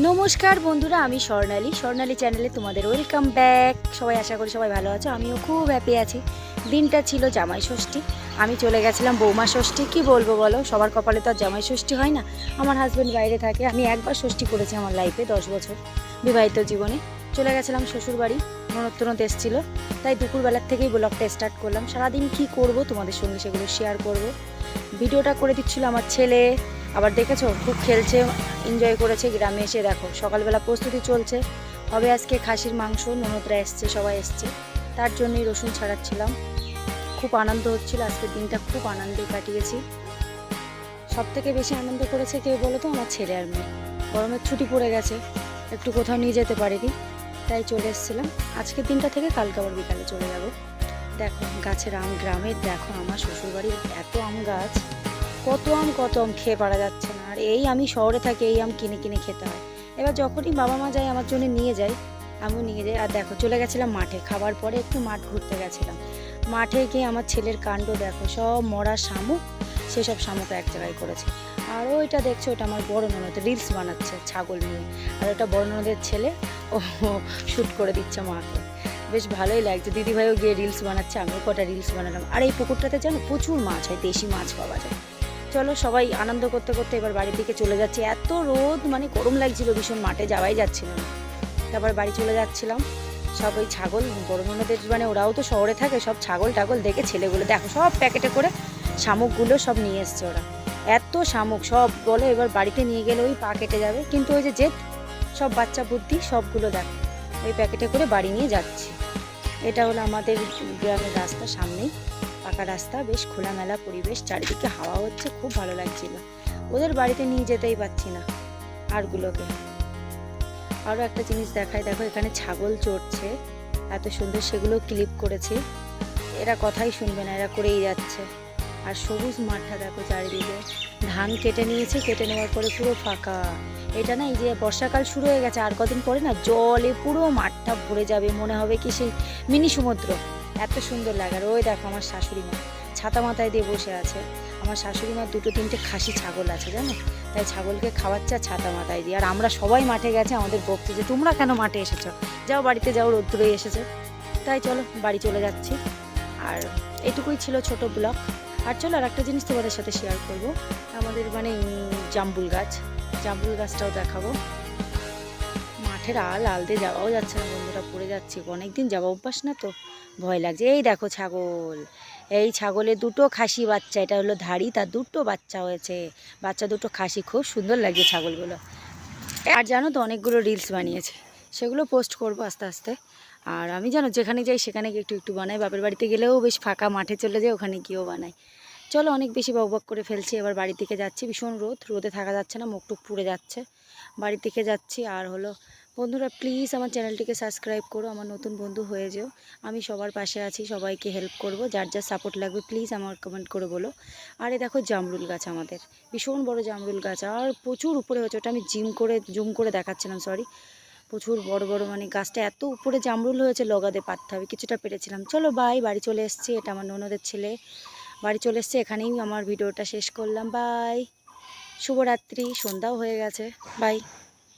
নমস্কার বন্ধুরা, আমি স্বর্ণালী। স্বর্ণালী চ্যানেলে তোমাদের ওয়েলকাম ব্যাক। সবাই আশা করি সবাই ভালো আছো। আমিও খুব হ্যাপি আছি। দিনটা ছিল জামাই ষষ্ঠী। আমি চলে গেছিলাম বৌমা ষষ্ঠী। কি বলব বলো? সবার কপালে তো আর জামাই ষষ্ঠী হয় না। আমার হাজব্যান্ড বাইরে থাকে। আমি একবার ষষ্ঠী করেছি আমার লাইফে দশ বছর বিবাহিত জীবনে। চলে গেছিলাম শ্বশুরবাড়ি। বাড়ি ননদ এসেছিল। তাই দুপুরবেলার থেকেই ব্লগটা স্টার্ট করলাম। সারাদিন কি করব তোমাদের সঙ্গে সেগুলো শেয়ার করব। ভিডিওটা করে দিচ্ছিল আমার ছেলে। আবার দেখেছ, খুব খেলছে এনজয় করেছে গ্রামে এসে। দেখো, সকালবেলা প্রস্তুতি চলছে। হবে আজকে খাসির মাংস, ননদরা এসছে, সবাই এসছে। তার জন্যই রসুন ছাড়াচ্ছিলাম। খুব আনন্দ হচ্ছিল, আজকের দিনটা খুব আনন্দে কাটিয়েছি। সব থেকে বেশি আনন্দ করেছে কেউ বলো তো? আমার ছেলে আর মেয়ে। গরমের ছুটি পড়ে গেছে, একটু কোথাও নিয়ে যেতে পারিনি, তাই চলে এসেছিলাম। আজকের দিনটা থেকে কালকে আবার বিকালে চলে যাব। দেখো, গাছের আম গ্রামের দেখো আমার শ্বশুরবাড়ির এত আম গাছ, কত আম কত আম খেয়ে পারা যাচ্ছে না। আর এই আমি শহরে থাকি, এই আম কিনে কিনে খেতে হয়। এবার যখনই বাবা মা যায় আমার জন্য নিয়ে যায়, আমিও নিয়ে যাই। আর দেখো, চলে গেছিলাম মাঠে, খাবার পরে একটু মাঠ ঘুরতে গেছিলাম। মাঠে গিয়ে আমার ছেলের কাণ্ড দেখো, সব মরা শামুক, সেসব শামুক এক জায়গায় করেছে। আর ওইটা দেখছ ওটা আমার বড় ননদ, রিলস বানাচ্ছে ছাগল নিয়ে। আর ওটা বড় ননদের ছেলে, ও শ্যুট করে দিচ্ছে মাকে। বেশ ভালোই লাগছে। দিদিভাইও গিয়ে রিলস বানাচ্ছে, আমিও কটা রিলস বানালাম। আর এই পুকুরটাতে জানো প্রচুর মাছ হয়, দেশি মাছ পাওয়া যায়। চলো সবাই আনন্দ করতে করতে এবার বাড়ির দিকে চলে যাচ্ছে। এত রোদ মানে গরম লাগছিল ভীষণ, মাঠে যাওয়াই যাচ্ছিল না। তারপর বাড়ি চলে যাচ্ছিলাম। সব ওই ছাগল, বড় ননদের মানে ওরাও তো শহরে থাকে, সব ছাগল টাগল দেখে ছেলেগুলো, দেখো সব প্যাকেটে করে শামুকগুলো সব নিয়ে এসছে ওরা। এত শামুক, সব বলে এবার বাড়িতে নিয়ে গেলে ওই পা কেটে যাবে। কিন্তু ওই যে জেদ, সব বাচ্চা বুদ্ধি, সবগুলো দেখো। ওই প্যাকেটে করে বাড়ি নিয়ে যাচ্ছি। এটা হলো আমাদের গ্রামের রাস্তা সামনেই, পাকা রাস্তা, বেশ খোলামেলা পরিবেশ, চারিদিকে হাওয়া হচ্ছে, খুব ভালো লাগছিল। ওদের বাড়িতে নিয়ে যেতেই পারছি না আরগুলোকে। আরও একটা জিনিস দেখায় দেখো এখানে ছাগল চড়ছে, এত সুন্দর সেগুলো ক্লিপ করেছি। এরা কথাই শুনবে না, এরা করেই যাচ্ছে। আর সবুজ মাঠটা দেখো চারিদিকে। ধান কেটে নিয়েছে, কেটে নেওয়ার পরে পুরো ফাঁকা। এটা না এই যে বর্ষাকাল শুরু হয়ে গেছে, আর কদিন পরে না জলে পুরো মাঠটা ভরে যাবে, মনে হবে কি সেই মিনি সমুদ্র। এত সুন্দর লাগে। আর ওই দেখো আমার শাশুড়ি মা, ছাতা মাথায় দিয়ে বসে আছে। আমার শাশুড়ি মার দুটো তিনটে খাসি ছাগল আছে, জানো? তাই ছাগলকে খাওয়াচ্ছে ছাতা মাথায় দিয়ে। আর আমরা সবাই মাঠে গেছে, আমাদের বকতে যে তোমরা কেন মাঠে এসেছ? যাও বাড়িতে যাও রোদ্দুরেই এসেছে। তাই চলো, বাড়ি চলে যাচ্ছি। আর এটুকুই ছিল ছোট ব্লগ। আর চলো আর একটা জিনিস তোমাদের সাথে শেয়ার করব। আমাদের মানে জাম্বুল গাছ। জাম্বুল গাছটাও দেখাবো। মাঠের আল আলদে যাওয়াও যাচ্ছে না, বন্ধুরা, পড়ে যাচ্ছি। অনেকদিন যাওয়া অভ্যাস না তো? ভয় লাগছে। এই দেখো ছাগল। এই ছাগলের দুটো খাসি বাচ্চা, এটা হলো ধাড়ি, তার দুটো বাচ্চা হয়েছে। বাচ্চা দুটো খাসি, খুব সুন্দর লাগছে ছাগলগুলো। আর জানো তো, অনেকগুলো রিলস বানিয়েছে। সেগুলো পোস্ট করব আস্তে আস্তে। আর আমি জানো, যেখানে যাই সেখানে একটু একটু বানাই। বাপের বাড়িতে গেলেও বেশ ফাঁকা মাঠে চলে যাই, ওখানে গিয়েও বানাই। চলো, অনেক বেশি বকবক করে ফেলছি। এবার বাড়ির দিকে যাচ্ছি। ভীষণ রোদ। রোদে থাকা যাচ্ছে না, মুখ টুক পুড়ে যাচ্ছে। বাড়ির দিকে যাচ্ছি। আর হলো, বন্ধুরা প্লিজ আমার চ্যানেলটিকে সাবস্ক্রাইব করো। আমার নতুন বন্ধু হয়ে যেও। আমি সবার পাশে আছি, সবাইকে হেল্প করব। যার যার সাপোর্ট লাগবে প্লিজ আমার কমেন্ট করে বলো। আর এই দেখো, জামরুল গাছ আমাদের। ভীষণ বড় জামরুল গাছ। আর প্রচুর উপরে হয়েছে। ওটা আমি জিম করে জুম করে দেখাচ্ছিলাম সরি প্রচুর বড় বড় মানে গাছটা এত উপরে জামরুল হয়েছে লগাতে পারতে হবে, কিছুটা পেরেছিলাম। চলো বাই বাড়ি চলে এসেছি, এটা আমার ননদের ছেলে। বাড়ি চলে এসছে, এখানেই আমার ভিডিওটা শেষ করলাম বাই শুভরাত্রি, সন্ধ্যাও হয়ে গেছে বাই